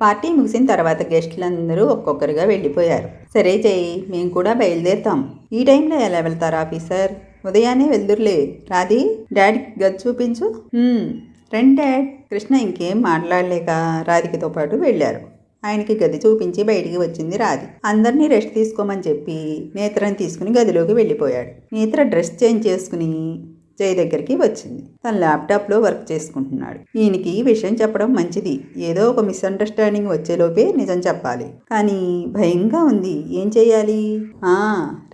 Party ముగిసిన తర్వాత గెస్టులందరూ ఒక్కొక్కరుగా వెళ్ళిపోయారు. సరే జై మేము కూడా బయలుదేరుతాం. ఈ టైంలో ఎలా వెళ్తారు ఆఫీసర్? ఉదయాన్నే వెళ్దురులే. రాది డాడీకి గది చూపించు. "హ్మ్, రండి డాడ్. కృష్ణ ఇంకేం మాట్లాడలేక రాధికతో పాటు వెళ్ళారు. ఆయనకి గది చూపించి బయటికి వచ్చింది రాధి. అందరినీ రెస్ట్ తీసుకోమని చెప్పి నేత్రని తీసుకుని గదిలోకి వెళ్ళిపోయాడు. నేత్ర డ్రెస్ చేంజ్ చేసుకుని జయ దగ్గరికి వచ్చింది. తన ల్యాప్టాప్లో వర్క్ చేసుకుంటున్నాడు. ఈయనకి ఈ విషయం చెప్పడం మంచిది. ఏదో ఒక మిస్అండర్స్టాండింగ్ వచ్చేలోపే నిజం చెప్పాలి. కానీ భయంగా ఉంది. ఏం చేయాలి ఆ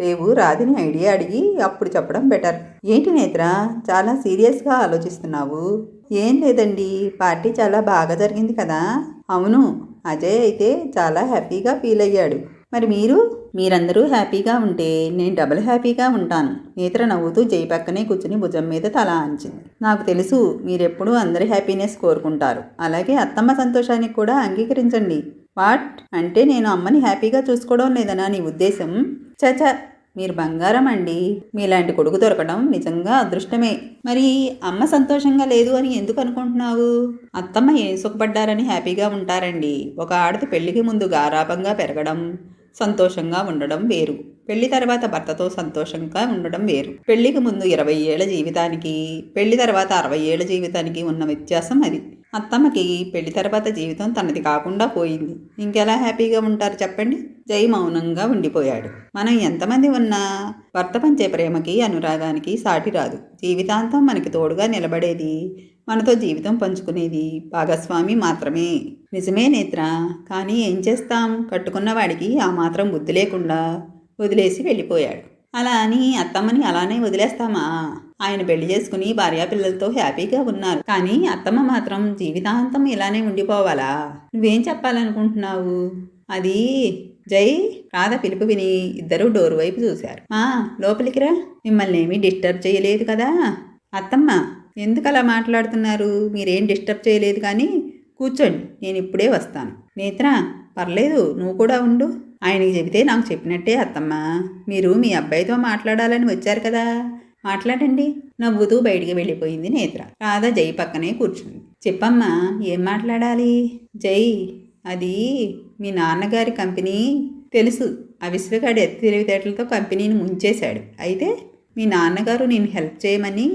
రేపు రాధిని ఐడియా అడిగి అప్పుడు చెప్పడం బెటర్. ఏంటి నేత్ర? చాలా సీరియస్గా ఆలోచిస్తున్నావు. ఏం లేదండి. పార్టీ చాలా బాగా జరిగింది కదా. అవును. అజయ్ అయితే చాలా హ్యాపీగా ఫీల్ అయ్యాడు. మరి మీరు మీరందరూ హ్యాపీగా ఉంటే నేను డబుల్ హ్యాపీగా ఉంటాను. నేత్ర నవ్వుతూ జై పక్కనే కూర్చుని భుజం మీద తల అంచింది. నాకు తెలుసు మీరెప్పుడూ అందరి హ్యాపీనెస్ కోరుకుంటారు. అలాగే అత్తమ్మ సంతోషానికి కూడా అంగీకరించండి. వాట్? అంటే నేను అమ్మని హ్యాపీగా చూసుకోవడం లేదనా నీ ఉద్దేశం? చచ మీరు బంగారం అండి. మీలాంటి కొడుకు దొరకడం నిజంగా అదృష్టమే. మరి అమ్మ సంతోషంగా లేదు అని ఎందుకు అనుకుంటున్నావు? అత్తమ్మ ఏ సుఖపడ్డారని హ్యాపీగా ఉంటారండి. ఒక ఆడది పెళ్ళికి ముందు గారాపంగా పెరగడం సంతోషంగా ఉండడం వేరు. పెళ్ళి తర్వాత భర్తతో సంతోషంగా ఉండడం వేరు. పెళ్ళికి ముందు ఇరవై ఏళ్ళ జీవితానికి పెళ్ళి తర్వాత అరవై ఏళ్ళ జీవితానికి ఉన్న వ్యత్యాసం అది. అత్తమ్మకి పెళ్ళి తర్వాత జీవితం తనది కాకుండా పోయింది. ఇంకెలా హ్యాపీగా ఉంటారు చెప్పండి? జై మౌనంగా ఉండిపోయాడు. మనం ఎంతమంది ఉన్నా భర్త పంచే ప్రేమకి అనురాగానికి సాటి రాదు. జీవితాంతం మనకి తోడుగా నిలబడేది మనతో జీవితం పంచుకునేది భాగస్వామి మాత్రమే. నిజమే నేత్ర కానీ ఏం చేస్తాం? కట్టుకున్న వాడికి ఆ మాత్రం బుద్ధి లేకుండా వదిలేసి వెళ్ళిపోయాడు. అలా అని అత్తమ్మని అలానే వదిలేస్తామా? ఆయన పెళ్ళి చేసుకుని భార్యాపిల్లలతో హ్యాపీగా ఉన్నారు. కానీ అత్తమ్మ మాత్రం జీవితాంతం ఇలానే ఉండిపోవాలా? నువ్వేం చెప్పాలనుకుంటున్నావు? అది జై రాధ పిలుపు విని ఇద్దరూ డోర్ వైపు చూశారు. మా లోపలికి రా. మిమ్మల్ని ఏమీ డిస్టర్బ్ చేయలేదు కదా? అత్తమ్మ ఎందుకు అలా మాట్లాడుతున్నారు? మీరేం డిస్టర్బ్ చేయలేదు కానీ కూర్చోండి నేను ఇప్పుడే వస్తాను. నేత్ర పర్లేదు నువ్వు కూడా ఉండు. ఆయనకి చెబితే నాకు చెప్పినట్టే అత్తమ్మ. మీరు మీ అబ్బాయితో మాట్లాడాలని వచ్చారు కదా. మాట్లాడండి నవ్వుతూ బయటికి వెళ్ళిపోయింది నేత్ర. రాధ జై పక్కనే కూర్చుంది. చెప్పమ్మా ఏం మాట్లాడాలి? జై అది మీ నాన్నగారి కంపెనీ తెలుసు. ఆ విశ్వగాడి ఎత్తి తెలివితేటలతో కంపెనీని ముంచేశాడు. అయితే మీ నాన్నగారు నేను హెల్ప్ చేయమని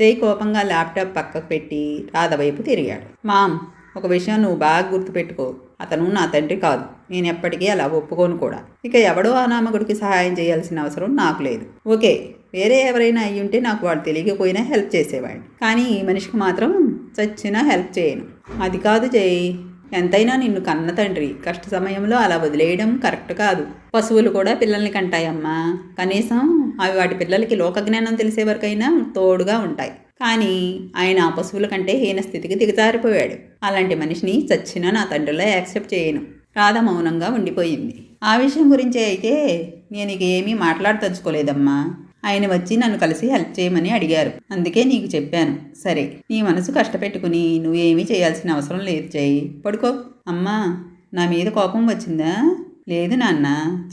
జై కోపంగా ల్యాప్టాప్ పక్కకు పెట్టి రాధ వైపు తిరిగాడు. మామ్ ఒక విషయం నువ్వు బాగా గుర్తుపెట్టుకో. అతను నా తండ్రి కాదు. నేను ఎప్పటికీ అలా ఒప్పుకోను కూడా. ఇక ఎవడో అనామకుడికి సహాయం చేయాల్సిన అవసరం నాకు లేదు. ఓకే వేరే ఎవరైనా అయ్యి ఉంటే నాకు వాడు తెలియకపోయినా హెల్ప్ చేసేవాడిని. కానీ ఈ మనిషికి మాత్రం చచ్చినా హెల్ప్ చేయను. అది కాదు జై. ఎంతైనా నిన్ను కన్న తండ్రి. కష్ట సమయంలో అలా వదిలేయడం కరెక్ట్ కాదు. పశువులు కూడా పిల్లల్ని కంటాయమ్మా. కనీసం అవి వాటి పిల్లలకి లోకజ్ఞానం తెలిసే వరకైనా తోడుగా ఉంటాయి. కానీ ఆయన ఆ పశువుల కంటే హీన స్థితికి దిగజారిపోయాడు. అలాంటి మనిషిని చచ్చినా నా తండ్రిలో యాక్సెప్ట్ చేయను. రాధ మౌనంగా ఉండిపోయింది. ఆ విషయం గురించి అయితే నేను ఇక ఏమీ మాట్లాడదలుచుకోలేదమ్మా. ఆయన వచ్చి నన్ను కలిసి హెల్ప్ చేయమని అడిగారు. అందుకే నీకు చెప్పాను. సరే నీ మనసు కష్టపెట్టుకుని నువ్వేమీ చేయాల్సిన అవసరం లేదు చేయి పడుకో. అమ్మా నా మీద కోపం వచ్చిందా? లేదు నాన్న.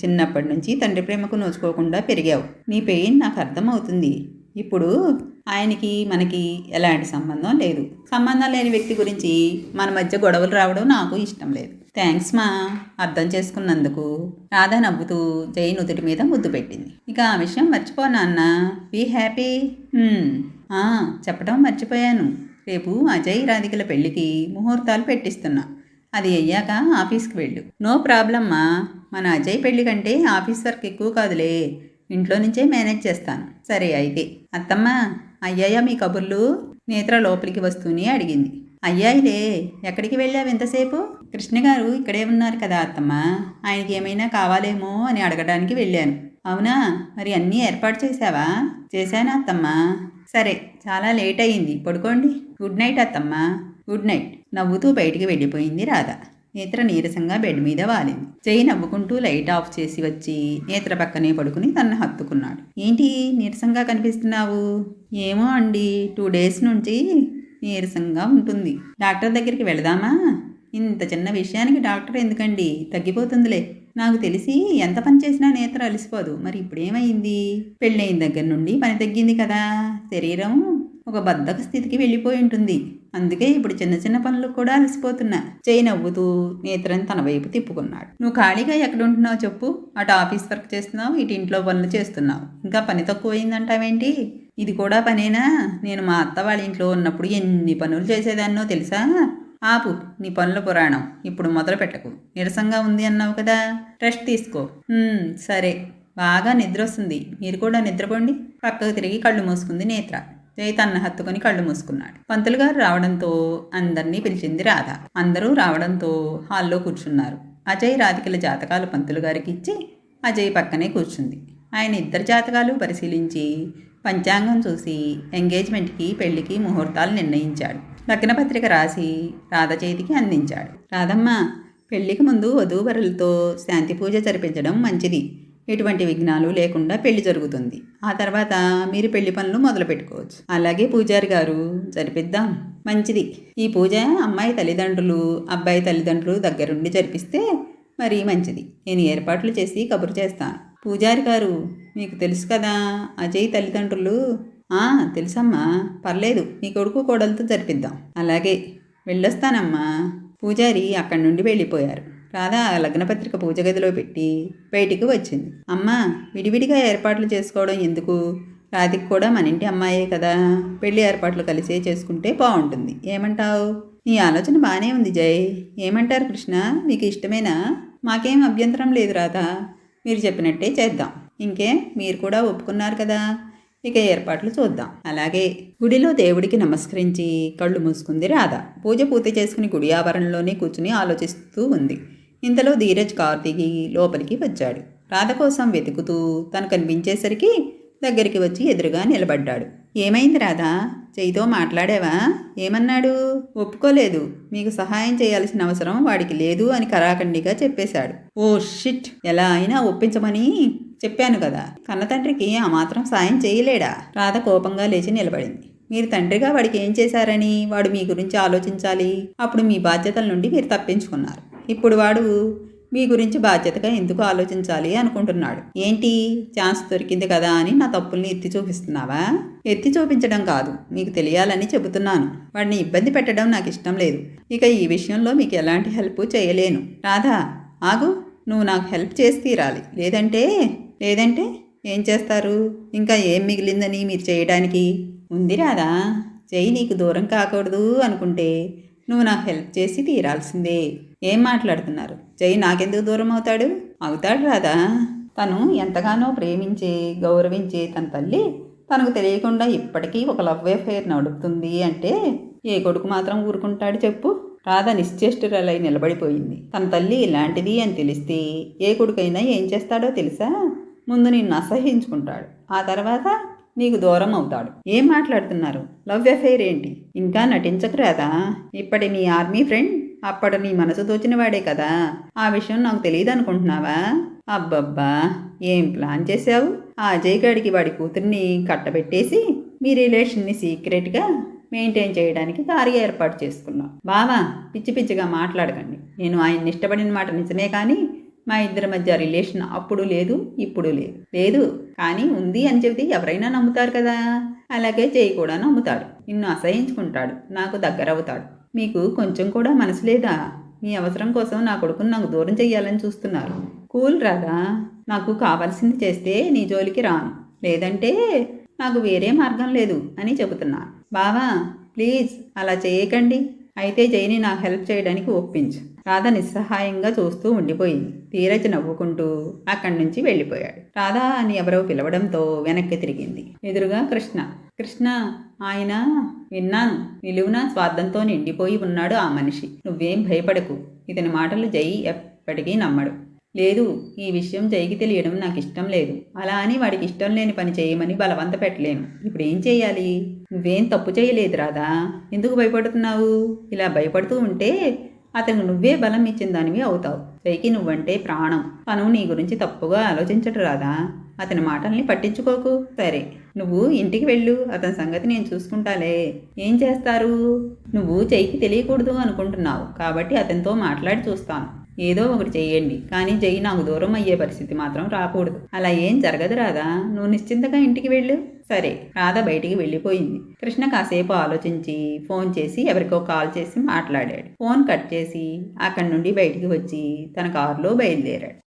చిన్నప్పటి నుంచి తండ్రి ప్రేమకు నోచుకోకుండా పెరిగావు. నీ పెయిన్ నాకు అర్థమవుతుంది. ఇప్పుడు ఆయనకి మనకి ఎలాంటి సంబంధం లేదు. సంబంధం లేని వ్యక్తి గురించి మన మధ్య గొడవలు రావడం నాకు ఇష్టం లేదు. థ్యాంక్స్ మా. అర్థం చేసుకున్నందుకు రాధా నవ్వుతూ జై నుదుటి మీద ముద్దు పెట్టింది. ఇక ఆ విషయం మర్చిపోనా నాన్న. Be happy hmm. ఆ, చెప్పడం మర్చిపోయాను. రేపు అజయ్ రాధికల పెళ్ళికి ముహూర్తాలు పెట్టిస్తున్నా. అది అయ్యాక ఆఫీస్కి వెళ్ళు. నో ప్రాబ్లమ్మా మన అజయ్ పెళ్ళి కంటే ఆఫీస్ వర్క్ ఎక్కువ కాదులే. ఇంట్లో నుంచే మేనేజ్ చేస్తాను. సరే అయితే. అత్తమ్మ అయ్యాయా మీ కబుర్లు నేత్ర లోపలికి వస్తూనే అడిగింది. అయ్యాయిలే ఎక్కడికి వెళ్ళావు ఎంతసేపు కృష్ణ గారు ఇక్కడే ఉన్నారు కదా అత్తమ్మ. ఆయనకి ఏమైనా కావాలేమో అని అడగడానికి వెళ్ళాను. అవునా? మరి అన్నీ ఏర్పాటు చేశావా? చేశాను అత్తమ్మ? సరే చాలా లేట్ అయ్యింది పడుకోండి. గుడ్ నైట్ అత్తమ్మ. Good night. నవ్వుతూ బయటికి వెళ్ళిపోయింది రాధ. నేత్ర నీరసంగా బెడ్ మీద వాలింది. చేయి నవ్వుకుంటూ లైట్ ఆఫ్ చేసి వచ్చి నేత్ర పక్కనే పడుకుని తనను హత్తుకున్నాడు. ఏంటి నీరసంగా కనిపిస్తున్నావు? ఏమో అండి టూ డేస్ నుంచి నీరసంగా ఉంటుంది. డాక్టర్ దగ్గరికి వెళదామా? ఇంత చిన్న విషయానికి డాక్టర్ ఎందుకండి? తగ్గిపోతుందిలే. నాకు తెలిసి ఎంత పని చేసినా నేత్ర అలసిపోదు. మరి ఇప్పుడేమైంది? పెళ్ళైన దగ్గర నుండి పని తగ్గింది కదా. శరీరం ఒక బద్ధక స్థితికి వెళ్ళిపోయి ఉంటుంది. అందుకే ఇప్పుడు చిన్న చిన్న పనులకు కూడా అలసిపోతున్నా. చేయి నవ్వుతూ నేత్రని తన వైపు తిప్పుకున్నాడు. నువ్వు ఖాళీగా ఎక్కడ ఉంటున్నావు చెప్పు. అటు ఆఫీస్ వర్క్ చేస్తున్నావు ఇటు ఇంట్లో పనులు చేస్తున్నావు. ఇంకా పని తక్కువైందంటావేంటి? ఇది కూడా పనేనా? నేను మా అత్త వాళ్ళ ఇంట్లో ఉన్నప్పుడు ఎన్ని పనులు చేసేదాన్నో తెలుసా? ఆపు నీ పనుల పురాణం ఇప్పుడు మొదలు పెట్టకు నీరసంగా ఉంది అన్నావు కదా. రెస్ట్ తీసుకో. సరే. బాగా నిద్ర వస్తుంది మీరు కూడా నిద్రపోండి. పక్కకు తిరిగి కళ్ళు మూసుకుంది నేత్ర. జై తన హత్తుకొని కళ్ళు మూసుకున్నాడు. పంతులు గారు రావడంతో అందరినీ పిలిచింది రాధ. అందరూ రావడంతో హాల్లో కూర్చున్నారు. అజయ్ రాధికల జాతకాలు పంతులు గారికి ఇచ్చి అజయ్ పక్కనే కూర్చుంది. ఆయన ఇద్దరు జాతకాలు పరిశీలించి పంచాంగం చూసి ఎంగేజ్మెంట్కి పెళ్ళికి ముహూర్తాలు నిర్ణయించాడు. లగ్నపత్రిక రాసి రాధ చేతికి అందించాడు. రాధమ్మ పెళ్ళికి ముందు వధూవరులతో శాంతి పూజ జరిపించడం మంచిది. ఎటువంటి విఘ్నాలు లేకుండా పెళ్ళి జరుగుతుంది. ఆ తర్వాత మీరు పెళ్ళి పనులు మొదలు పెట్టుకోవచ్చు అలాగే పూజారి గారు జరిపిద్దాం. మంచిది. ఈ పూజ అమ్మాయి తల్లిదండ్రులు అబ్బాయి తల్లిదండ్రులు దగ్గరుండి జరిపిస్తే మరీ మంచిది. నేను ఏర్పాట్లు చేసి కబురు చేస్తాను. పూజారి గారు మీకు తెలుసు కదా అజయ్ తల్లిదండ్రులు. ఆ తెలుసమ్మా పర్లేదు మీ కొడుకు కోడలతో జరిపిద్దాం. అలాగే వెళ్ళొస్తానమ్మా. పూజారి అక్కడి నుండి వెళ్ళిపోయారు. రాధా లగ్నపత్రిక పూజ గదిలో పెట్టి బయటికి వచ్చింది. అమ్మా విడివిడిగా ఏర్పాట్లు చేసుకోవడం ఎందుకు? రాధికి కూడా మన ఇంటి అమ్మాయే కదా పెళ్ళి ఏర్పాట్లు కలిసే చేసుకుంటే బాగుంటుంది. ఏమంటావు? నీ ఆలోచన బాగానే ఉంది జై. ఏమంటారు కృష్ణ? మీకు ఇష్టమేనా? మాకేం అభ్యంతరం లేదు రాధా. మీరు చెప్పినట్టే చేద్దాం. ఇంకే మీరు కూడా ఒప్పుకున్నారు కదా. ఇక ఏర్పాట్లు చూద్దాం. అలాగే గుడిలో దేవుడికి నమస్కరించి కళ్ళు మూసుకుంది రాధ. పూజ పూర్తి చేసుకుని గుడి ఆవరణలోనే కూర్చుని ఆలోచిస్తూ ఉంది. ఇంతలో ధీరజ్ కారు దిగి లోపలికి వచ్చాడు. రాధ కోసం వెతుకుతూ తను కనిపించేసరికి దగ్గరికి వచ్చి ఎదురుగా నిలబడ్డాడు. ఏమైంది రాధా? చేయితో మాట్లాడావా? ఏమన్నాడు? ఒప్పుకోలేదు. మీకు సహాయం చేయాల్సిన అవసరం వాడికి లేదు అని కరాఖండిగా చెప్పేశాడు. Oh shit! ఎలా అయినా ఒప్పించమని చెప్పాను కదా. కన్నతండ్రికి ఆ మాత్రం సాయం చేయలేడా? రాధ కోపంగా లేచి నిలబడింది. మీరు తండ్రిగా వాడికి ఏం చేశారని వాడు మీ గురించి ఆలోచించాలి. అప్పుడు మీ బాధ్యతల నుండి మీరు తప్పించుకున్నారు. ఇప్పుడు వాడు మీ గురించి బాధ్యతగా ఎందుకు ఆలోచించాలి అనుకుంటున్నాడు. ఏంటి? ఛాన్స్ దొరికింది కదా అని నా తప్పుల్ని ఎత్తి చూపిస్తున్నావా? ఎత్తి చూపించడం కాదు. మీకు తెలియాలని చెబుతున్నాను. వాడిని ఇబ్బంది పెట్టడం నాకు ఇష్టం లేదు. ఇక ఈ విషయంలో మీకు ఎలాంటి హెల్ప్ చేయలేను. రాధా ఆగు. నువ్వు నాకు హెల్ప్ చేసి తీరాలి. లేదంటే లేదంటే ఏం చేస్తారు? ఇంకా ఏం మిగిలిందని మీరు చేయడానికి? ఉంది రాదా చెయ్యి నీకు దూరం కాకూడదు అనుకుంటే నువ్వు నాకు హెల్ప్ చేసి తీరాల్సిందే. ఏం మాట్లాడుతున్నారు? జై నాకెందుకు దూరం అవుతాడు? అవుతాడు రాదా తను ఎంతగానో ప్రేమించే గౌరవించే తన తల్లి తనకు తెలియకుండా ఇప్పటికీ ఒక లవ్ అఫేర్ నడుపుతుంది అంటే ఏ కొడుకు మాత్రం ఊరుకుంటాడు చెప్పు? రాధ నిశ్చేష్టురాలై నిలబడిపోయింది. తన తల్లి ఇలాంటిది అని తెలిస్తే ఏ కొడుకైనా ఏం చేస్తాడో తెలుసా? ముందు నిన్ను అసహించుకుంటాడు. ఆ తర్వాత నీకు దూరం అవుతాడు. ఏం మాట్లాడుతున్నారు? లవ్ అఫైర్ ఏంటి? ఇంకా నటించకురాదా ఇప్పటి నీ ఆర్మీ ఫ్రెండ్ అప్పటి నీ మనసు తోచిన వాడే కదా. ఆ విషయం నాకు తెలియదు అనుకుంటున్నావా? అబ్బబ్బా! ఏం ప్లాన్ చేసావు ఆ అజయ్ గడికి వాడి కూతుర్ని కట్టబెట్టేసి మీ రిలేషన్ని సీక్రెట్గా మెయింటైన్ చేయడానికి దారిగా ఏర్పాటు చేసుకున్నాం. బావా పిచ్చి పిచ్చిగా మాట్లాడకండి. నేను ఆయన్ని ఇష్టపడిన మాట నిజమే కానీ మా ఇద్దరి మధ్య రిలేషన్ అప్పుడు లేదు ఇప్పుడు లేదు. లేదు కానీ ఉంది అని చెబితే ఎవరైనా నమ్ముతారు కదా? అలాగే చేయి కూడా నమ్ముతాడు. నిన్ను అసహించుకుంటాడు. నాకు దగ్గరవుతాడు మీకు కొంచెం కూడా మనసు లేదా? మీ అవసరం కోసం నా కొడుకుని నాకు దూరం చెయ్యాలని చూస్తున్నారు. కూల్ రాదా నాకు కావాల్సింది చేస్తే నీ జోలికి రాను. లేదంటే నాకు వేరే మార్గం లేదు అని చెబుతున్నాను బావా ప్లీజ్ అలా చేయకండి. అయితే జైని నాకు హెల్ప్ చేయడానికి ఒప్పించు. రాధ నిస్సహాయంగా చూస్తూ ఉండిపోయింది. ధీరజ్ నవ్వుకుంటూ అక్కడి నుంచి వెళ్ళిపోయాడు. రాధా అని ఎవరో పిలవడంతో వెనక్కి తిరిగింది. ఎదురుగా కృష్ణ. కృష్ణ ఆయన విన్నాను. నిలువున స్వార్థంతో నిండిపోయి ఉన్నాడు ఆ మనిషి. నువ్వేం భయపడకు. ఇతని మాటలు జై ఎప్పటికీ నమ్మడు. లేదు ఈ విషయం జైకి తెలియడం నాకు ఇష్టం లేదు. అలా అని వాడికి ఇష్టం లేని పని చేయమని బలవంత పెట్టలేను. ఇప్పుడు ఏం చేయాలి? నువ్వేం తప్పు చేయలేదు రాదా ఎందుకు భయపడుతున్నావు? ఇలా భయపడుతూ ఉంటే అతను నువ్వే బలం ఇచ్చిన దానివి అవుతావు. జైకి నువ్వంటే ప్రాణం. తను నీ గురించి తప్పుగా ఆలోచించడు రాదా అతని మాటల్ని పట్టించుకోకు. సరే నువ్వు ఇంటికి వెళ్ళు. అతని సంగతి నేను చూసుకుంటాలే. ఏం చేస్తారు? నువ్వు జైకి తెలియకూడదు అనుకుంటున్నావు. కాబట్టి అతనితో మాట్లాడి చూస్తాను. ఏదో ఒకటి చెయ్యండి. కానీ జై నాకు దూరం అయ్యే పరిస్థితి మాత్రం రాకూడదు. అలా ఏం జరగదు రాదా నువ్వు నిశ్చింతగా ఇంటికి వెళ్ళు. సరే రాధ బయటికి వెళ్ళిపోయింది. కృష్ణ కాసేపు ఆలోచించి ఫోన్ చేసి ఎవరికో కాల్ చేసి మాట్లాడాడు. ఫోన్ కట్ చేసి అక్కడి నుండి బయటికి వచ్చి తన కారులో బయలుదేరాడు.